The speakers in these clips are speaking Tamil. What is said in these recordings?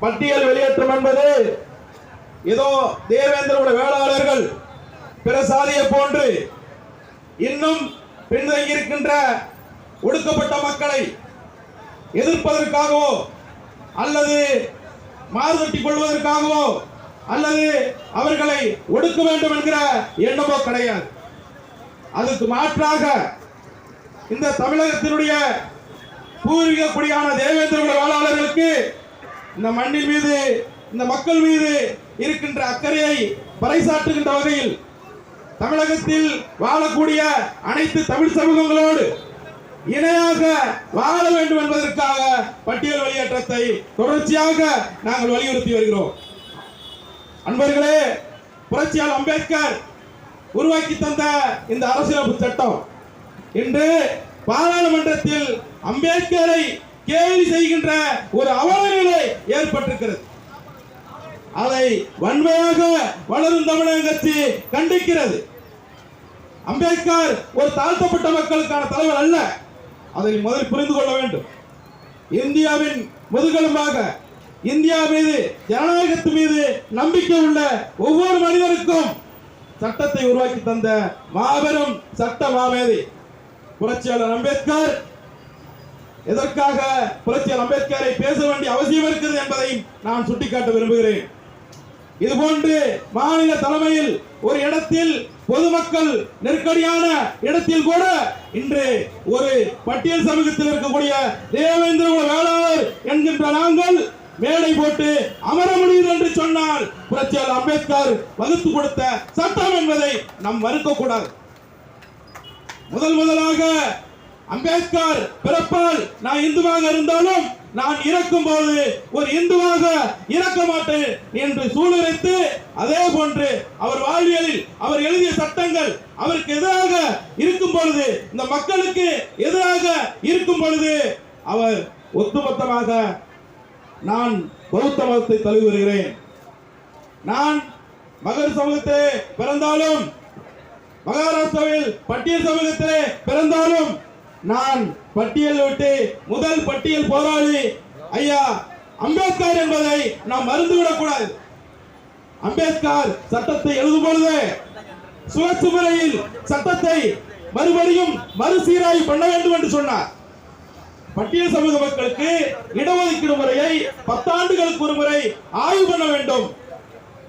பட்டியல் வெளியேற்றம் என்பது ஏதோ தேவேந்திரோட வேளாளர்கள் பிற சாதியை போன்று இன்னும் பின்தங்கியிருக்கின்ற ஒடுக்கப்பட்ட மக்களை எதிர்ப்பதற்காகவோ அல்லது மாறுதட்டி கொள்வதற்காகவோ அல்லது அவர்களை ஒடுக்க வேண்டும் என்கிற எண்ணமோ கிடையாது. அதுக்கு மாற்றாக இந்த தமிழகத்தினுடைய பூர்வீக குடியான தேவேந்திர வேளாளர்களுக்கு இந்த மண்ணின் மீது இந்த மக்கள் மீது இருக்கின்ற அக்கறையை பறைசாற்றுகின்ற வகையில் தமிழகத்தில் வாழக்கூடிய அனைத்து தமிழ் சமூகங்களோடு இணையாக வாழ வேண்டும் என்பதற்காக பட்டியல் வெளியேற்றத்தை தொடர்ச்சியாக நாங்கள் வலியுறுத்தி வருகிறோம். அன்பர்களே புரட்சியாளர் அம்பேத்கர் உருவாக்கி தந்த இந்த அரசியலமைப்பு சட்டம் இன்று பாராளுமன்றத்தில் அம்பேத்கரை கேலி செய்கின்ற ஒரு அவலநிலை ஏற்பட்டிருக்கிறது. அதை வன்மையாக வளரும் தமிழக கட்சி கண்டிக்கிறது. அம்பேத்கர் ஒரு தாழ்த்தப்பட்ட மக்களுக்கான தலைவர் அல்ல. அதை முதலில் புரிந்து கொள்ள வேண்டும். இந்தியாவின் முதுகெலும்பாக இந்தியா மீது ஜனநாயகத்து மீது நம்பிக்கை உள்ள ஒவ்வொரு மனிதருக்கும் சட்டத்தை உருவாக்கி தந்த மாபெரும் சட்ட மாமேதை புரட்சியாளர் அம்பேத்கர் எதற்காக புரட்சியாளர் அம்பேத்கரை பேச வேண்டிய அவசியம் இருக்கிறது என்பதையும் நான் சுட்டிக்காட்ட விரும்புகிறேன். இதுபோன்று மாநில தலைமையில் ஒரு இடத்தில் பொதுமக்கள் நெருக்கடியான இடத்தில் கூட இன்று ஒரு பட்டியல் சமூகத்தில் இருக்கக்கூடிய தேவேந்திர குல வேளாளர் என்கின்ற நாங்கள் மேடை போட்டு அமர முடியும் என்று சொன்னால் புரட்சியாளர் அம்பேத்கர் வகுத்து கொடுத்த சட்டம் என்பதை நாம் மறுக்க கூடாது முதல் முதலாக அம்பேத்கர் பிறப்பால் நான் இந்துவாக இருந்தாலும் நான் இறக்கும் போது ஒரு இந்துவாக இறக்க மாட்டேன் என்று சூளுரைத்து அதே போன்று அவர் வாழ்வியலில் அவர் எழுதிய சட்டங்கள் அவருக்கு எதிராக இருக்கும் பொழுது இந்த மக்களுக்கு எதிராக இருக்கும் பொழுது அவர் ஒட்டுமொத்தமாக நான் பௌத்த மதத்தை தழுவி வருகிறேன். நான் மகர் சமூகத்திலே பிறந்தாலும் மகாராஷ்டிராவில் பட்டியல் சமூகத்திலே பிறந்தாலும் நான் பட்டியல் விட்டு முதல் பட்டியல் போராளி. ஐயா அம்பேத்கர் என்பதை நாம் மறந்துவிடக் கூடாது அம்பேத்கர் சட்டத்தை எழுதும் பொழுது சுழற்சி முறையில் சட்டத்தை மறுபடியும் மறுசீராய்வு பண்ண வேண்டும் என்று சொன்னார். பட்டியல் சமூக மக்களுக்கு இடஒதுக்கீடு முறையை பத்தாண்டுகளுக்கு ஒரு முறை ஆய்வு பண்ண வேண்டும்.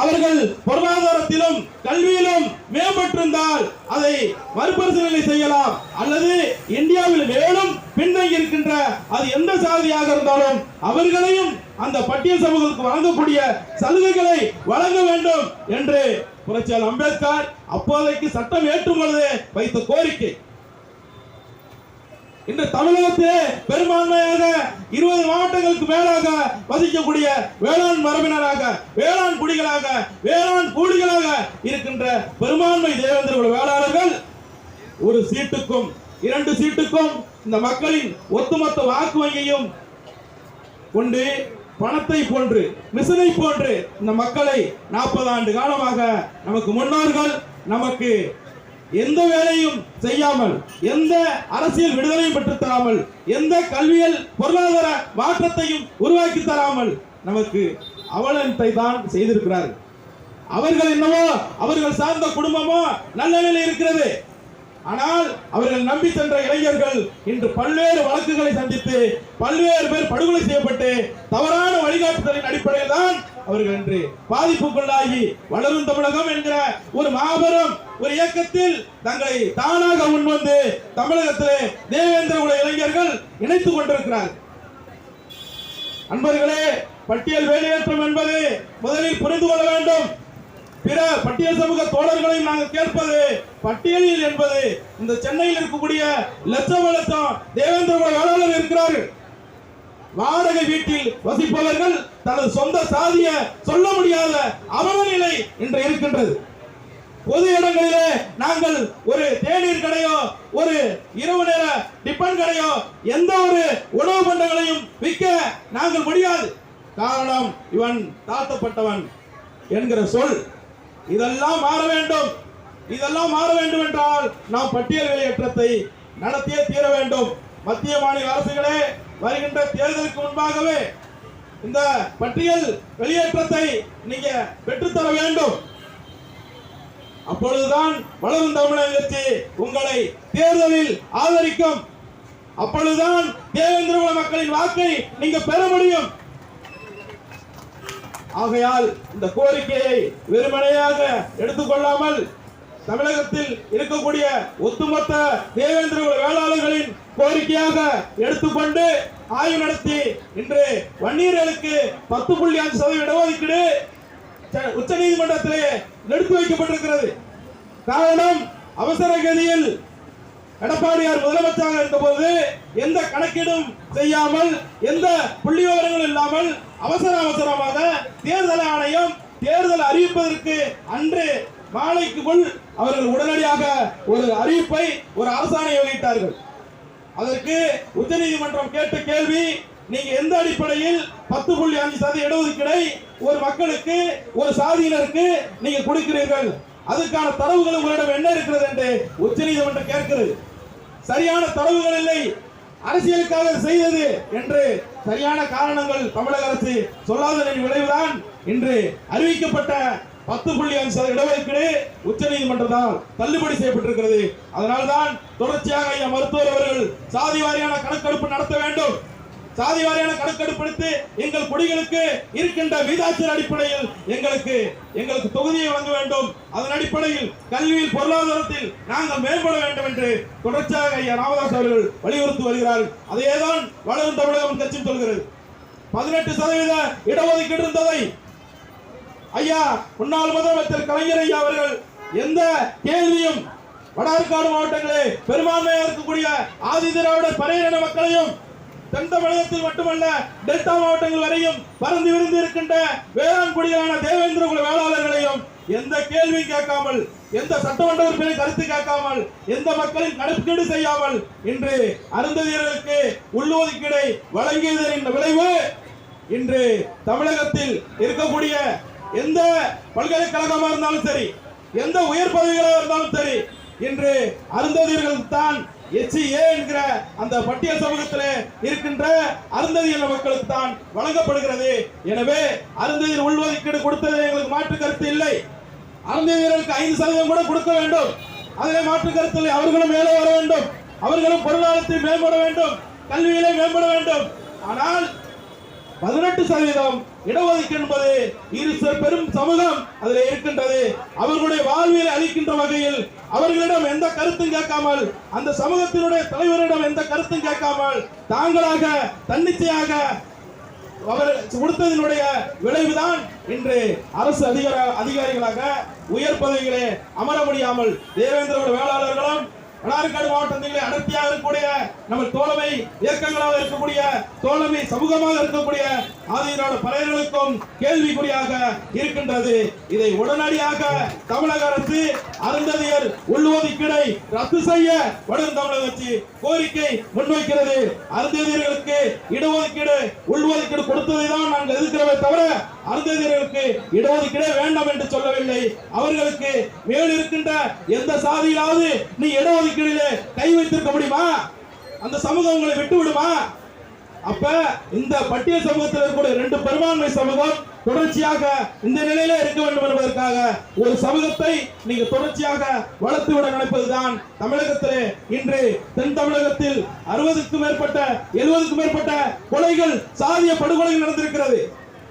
அவர்கள் பொருளாதாரத்திலும் கல்வியிலும் மேம்பட்டிருந்தால் அதை மறுபரிசீலனை செய்யலாம். அல்லது இந்தியாவில் மேலும் பின்தங்கி இருக்கின்ற அது எந்த சாதியாக இருந்தாலும் அவர்களையும் அந்த பட்டியல் சமூகத்துக்கு வழங்கக்கூடிய சலுகைகளை வழங்க வேண்டும் என்று புரட்சியாளர் அம்பேத்கர் அப்போதைக்கு சட்டம் ஏற்றும் பொழுது வைத்த கோரிக்கை. இன்று தமிழகத்திலே பெரும்பான்மையாக இருபது மாவட்டங்களுக்கு மேலாக வசிக்கக்கூடிய வேளாண் மரபினராக வேளாண் குடிகளாக வேளாண் கூலிகளாக இருக்கின்ற பெரும்பான்மை தேவேந்திர குல வேளாளர்கள் ஒரு சீட்டுக்கும் இரண்டு சீட்டுக்கும் இந்த மக்களின் ஒட்டுமொத்த வாக்கு வங்கியும் கொண்டு பணத்தை போன்று மிசினை போன்று இந்த மக்களை நாற்பது ஆண்டு காலமாக நமக்கு முன்னோர்கள் நமக்கு எந்த வேலையும் செய்யாமல் எந்த அரசியல் விடுதலையும் பெற்று தராமல் எந்த கல்வியல் பொருளாதார மாற்றத்தையும் உருவாக்கி தராமல் நமக்கு அவலத்தை தான் செய்திருக்கிறார்கள் அவர்கள் என்னவோ அவர்கள் சார்ந்த குடும்பமோ நல்ல நிலை இருக்கிறது. ஆனால் அவர்கள் நம்பி சென்ற இளைஞர்கள் இன்று பல்வேறு வழக்குகளை சந்தித்து பல்வேறு பேர் படுகொலை செய்யப்பட்டு தவறான வழிகாட்டுதலின் அடிப்படையில் தான் அவர்கள் என்று பாதிப்புக்குள்ளாகி வளரும் தமிழகம் என்கிற ஒரு மாபெரும் ஒரு இயக்கத்தில் தங்களை தானாக முன்வந்து தமிழகத்திலே தேவேந்திர குல இளைஞர்கள் இணைத்துக் கொண்டிருக்கிறார் அன்பர்களே பட்டியல் வேலையேற்றம் என்பது முதலில் புரிந்து கொள்ள வேண்டும். பிற பட்டியல் சமூக தோழர்களையும் நாங்கள் கேட்பது பட்டியலில் என்பது இந்த சென்னையில் இருக்கக்கூடிய லட்சம் லட்சம் தேவேந்திர குல வேளாளர் இருக்கிறார்கள். வாடகை வீட்டில் வசிப்பவர்கள் தனது சொந்த சாதிய சொல்ல முடியாத அவலநிலை இன்று இருக்கின்றது. பொது இடங்களிலே நாங்கள் ஒரு தேநீர் கடையோ ஒரு இரவு நேர டிபன் கடையோ எந்த ஒரு உணவு பண்டங்களையும் விற்க நாங்கள் முடியாது. காரணம் இவன் தாழ்த்தப்பட்டவன் என்கிற சொல். இதெல்லாம் மாற வேண்டும். இதெல்லாம் மாற வேண்டும் என்றால் நாம் பட்டியல் வெளியேற்றத்தை நடத்தியே தீர வேண்டும். மத்திய மாநில அரசுகளே வருகின்ற தேர்தலுக்கு முன்பாகவே இந்த பட்டியல் வெளியேற்றத்தை நீங்க பெற்றுத்தர வேண்டும். அப்பொழுதுதான் வளரும் தமிழக கட்சி உங்களை தேர்தலில் ஆதரிக்கும். அப்பொழுதுதான் தேவேந்திரகுல மக்களின் வாக்கை நீங்க பெற முடியும். ஆகையால் இந்த கோரிக்கையை வெறுமனையாக எடுத்துக்கொள்ளாமல் தமிழகத்தில் இருக்கக்கூடிய ஒட்டுமொத்த தேவேந்திர வேளாளர்களின் கோரிக்கையாக எடுத்துக்கொண்டு ஆய்வு நடத்தி இன்று வன்னியர்களுக்கு பத்து புள்ளி அஞ்சு சதவீத இடஒதுக்கீடு உச்ச நீதிமன்றத்திலே எடுத்து வைக்கப்பட்டிருக்கிறது. காரணம் அவசர கதியில் எடப்பாடியார் முதலமைச்சராக இருந்தபோது எந்த கணக்கீடும் செய்யாமல் எந்த புள்ளி விவரங்களும் இல்லாமல் அவசர அவசரமாக தேர்தல் ஆணையம் தேர்தல் அறிவிப்பதற்கு அன்று மாலைக்கு முன் அவர்கள் உடனடியாக ஒரு அறிவிப்பை ஒரு அரசாணை வெளியிட்டார்கள். அதற்கு உச்சநீதிமன்றம் கேட்ட கேள்வி நீங்க எந்த அடிப்படையில் பத்து புள்ளி அஞ்சு சதவீத இடஒதுக்கீடை ஒரு மக்களுக்கு ஒரு சாதியினருக்கு நீங்க கொடுக்கிறீர்கள்? அதுக்கான தரவுகள் உங்களிடம் என்ன இருக்கிறது என்று உச்சநீதிமன்றம் கேட்கிறது. சரியான தரவுகள் இல்லை. அரசியலுக்காக செய்தது என்று சரியான காரணங்கள் தமிழக அரசு சொல்லாததன் விளைவுதான் இன்று அறிவிக்கப்பட்ட பத்து புள்ளி அஞ்சு சதவீத இடஒதுக்கீடு உச்ச நீதிமன்றத்தால் தள்ளுபடி செய்யப்பட்டிருக்கிறது. அதனால்தான் தொடர்ச்சியாக ஐயா மருத்துவர் அவர்கள் சாதி வாரியான கணக்கெடுப்பு நடத்த வேண்டும். சாதி வாரியான கணக்கெடுப்பு எடுத்து எங்கள் குடிகளுக்கு இருக்கின்ற வீதாச்சர் அடிப்படையில் எங்களுக்கு எங்களுக்கு தொகுதியை வழங்க வேண்டும். அதன் அடிப்படையில் கல்வியில் பொருளாதாரத்தில் நாங்கள் மேம்பட வேண்டும் என்று தொடர்ச்சியாக ஐயா ராமதாஸ் அவர்கள் வலியுறுத்தி வருகிறார். அதேதான் வளரும் தமிழகம் கட்சி சொல்கிறது. பதினெட்டு சதவீத இடஒதுக்கீடு இருந்ததை ஐயா முன்னாள் முதலமைச்சர் கலைஞர் ஐயா அவர்கள் எந்த கேள்வியும் வடார்காடு மாவட்டங்களே பெரும்பான்மையாக இருக்கக்கூடிய ஆதி திராவிடர் பறையின மக்களையும் தென் தமிழகத்தில் மட்டுமல்ல டெல்டா மாவட்டங்கள் வரையும் பறந்து விரிந்து இருக்கின்ற வேளாண் குடிகளான தேவேந்திர குல வேளாளர்களையும் எந்த கேள்வியும் கேட்காமல் எந்த சட்டமன்ற உறுப்பினர் கருத்து கேட்காமல் எந்த மக்களின் கணக்கீடு செய்யாமல் இன்று அருந்ததியர்களுக்கு உள்ளொதுக்கீடை வழங்கியதன் விளைவு இன்று தமிழகத்தில் இருக்கக்கூடிய எந்த பல்கலைக்கழகமாக இருந்தாலும் சரி எந்த உயர் பதவிகளாக இருந்தாலும் சரி இன்று அருந்ததியர்கள் தான் எஸ்சிஏ என்கிற அந்த பட்டியல் சமூகத்தில் இருக்கின்ற அருந்ததியர் மக்களுக்கு தான் வழங்கப்படுகிறது. எனவே அருந்ததியர் உள்ஒதுக்கீடு கொடுத்தது எங்களுக்கு மாற்று கருத்து இல்லை. அருந்ததியர்களுக்கு ஐந்து சதவீதம் கூட கொடுக்க வேண்டும். அதிலே மாற்று கருத்து இல்லை. அவர்களும் மேலே வர வேண்டும். அவர்களும் பொருளாதாரத்தில் மேம்பட வேண்டும். கல்வியிலே மேம்பட வேண்டும். ஆனால் பதினெட்டு சதவீதம் இடஒதுக்கீடு என்பது இரு பெரும் சமூகம் அதில் இருக்கின்றது. அவர்களுடைய வாழ்வியலை அளிக்கின்ற வகையில் அவர்களிடம் எந்த கருத்தும் கேட்காமல் அந்த சமூகத்தினுடைய தலைவரிடம் எந்த கருத்தும் கேட்காமல் தாங்களாக தன்னிச்சையாக அவர் கொடுத்ததனுடைய விளைவுதான் இன்று அரசு அதிகார அதிகாரிகளாக உயர் பதவிகளே அமர முடியாமல் தேவேந்திரோட வேளாளர்களும் மணார்காடு மாவட்டத்தில் அடர்த்தியாக இருக்கக்கூடிய நம்ம தோழமை இயக்கங்களாக இருக்கக்கூடிய தோழமை சமூகமாக இருக்கக்கூடிய ஆதிதிராவிட பறையர்களுக்கும் கேள்விக்குறியாக இருக்கின்றது. இதை உடனடியாக தமிழக அரசு அருந்ததியர் உள்ளுவதுக்கிடை ரத்து செய்ய வடும் தமிழக கட்சி கோரிக்கை முன்வைக்கிறது. அருந்ததியர்களுக்கு இடஒதுக்கீடு உள்ஒதுக்கீடு கொடுத்ததை தான் நாங்கள் எதிர்க்கிறோமே தவிர அருந்ததியர்களுக்கு இடஒதுக்கீடே வேண்டாம் என்று சொல்லவில்லை. அவர்களுக்கு மேல் இருக்கின்ற எந்த சாதியிலாவது நீ இடஒதுக்கீடிலே கை வைத்திருக்க முடியுமா? அந்த சமூகம் உங்களை விட்டு விடுமா? அப்ப இந்த பட்டியல் சமூகத்தில் இருக்கக்கூடிய ரெண்டு பெரும்பான்மை சமூகம் தொடர்ச்சியாக இந்த நிலையில இருக்க வேண்டும் என்பதற்காக ஒரு சமூகத்தை நீங்க தொடர்ச்சியாக வளர்த்து விட நினைப்பதுதான் தமிழகத்திலே இன்று தென் தமிழகத்தில் அறுபதுக்கும் மேற்பட்ட எழுபதுக்கும் மேற்பட்ட கொலைகள் சாதிய படுகொலைகள் நடந்திருக்கிறது.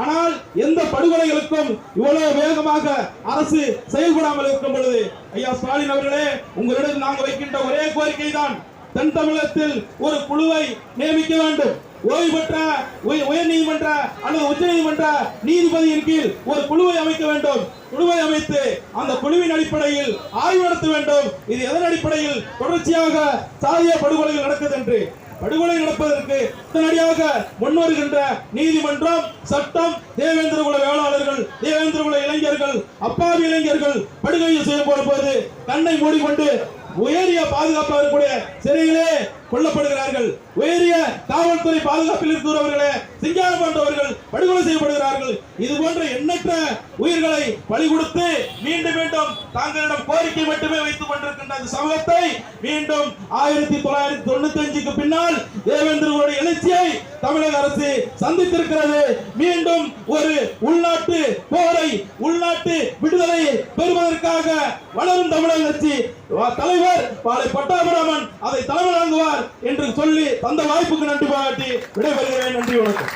ஆனால் எந்த படுகொலைகளுக்கும் இவ்வளவு வேகமாக அரசு செயல்படாமல் இருக்கும் பொழுது ஐயா ஸ்டாலின் அவர்களே உங்களிடம் நாங்கள் வைக்கின்ற ஒரே கோரிக்கை தான் தென் தமிழகத்தில் ஒரு குழுவை நியமிக்க வேண்டும். ஓய்வு பெற்ற உயர் நீதிமன்ற அல்லது உச்ச நீதிமன்ற நீதிபதியின் கீழ் ஒரு குழுவை அமைக்க வேண்டும். குழுவை அமைத்து அந்த குழுவின் அடிப்படையில் ஆய்வு நடத்த வேண்டும். இது எதன் அடிப்படையில்? தொடர்ச்சியாக சாதிய படுகொலைகள் நடக்குது என்று படுகொலை நடப்பதற்கு உடனடியாக முன்வருகின்ற நீதிமன்றம் சட்டம் தேவேந்திர குல வேளாளர்கள் தேவேந்திர குல இளைஞர்கள் அப்பாவி இளைஞர்கள் படுகொலை செய்யப்படும் போது கண்ணை மூடிக்கொண்டு உயரிய பாதுகாப்பாக இருக்கக்கூடிய சிறையிலே கொல்லப்படுகிறார்கள். உயரிய காவல்துறை பாதுகாப்பில் இருக்கிறவர்களே சிங்காரம் போன்றவர்கள் படுகொலை செய்யப்படுகிறார்கள். இது போன்ற எண்ணற்ற உயிர்களை பலி கொடுத்து மீண்டும் மீண்டும் தாங்களிடம் கோரிக்கை மட்டுமே வைத்துக் கொண்டிருக்கின்ற அந்த சமூகத்தை மீண்டும் ஆயிரத்தி தொள்ளாயிரத்தி தொண்ணூத்தி அஞ்சுக்கு பின்னால் தேவேந்திரனுடைய எழுச்சியை தமிழக அரசு சந்தித்திருக்கிறது. மீண்டும் ஒரு உள்நாட்டு போரை உள்நாட்டு விடுதலையை பெறுவதற்காக வளரும் தமிழக கட்சி தலைவர் பாலை பட்டாபிராமன் அதை தலைமை தாங்குவார். என்று சொல்லி தந்த வாய்ப்புக்கு நன்றி பாராட்டி விடைபெறுகிறேன். நன்றி வணக்கம்.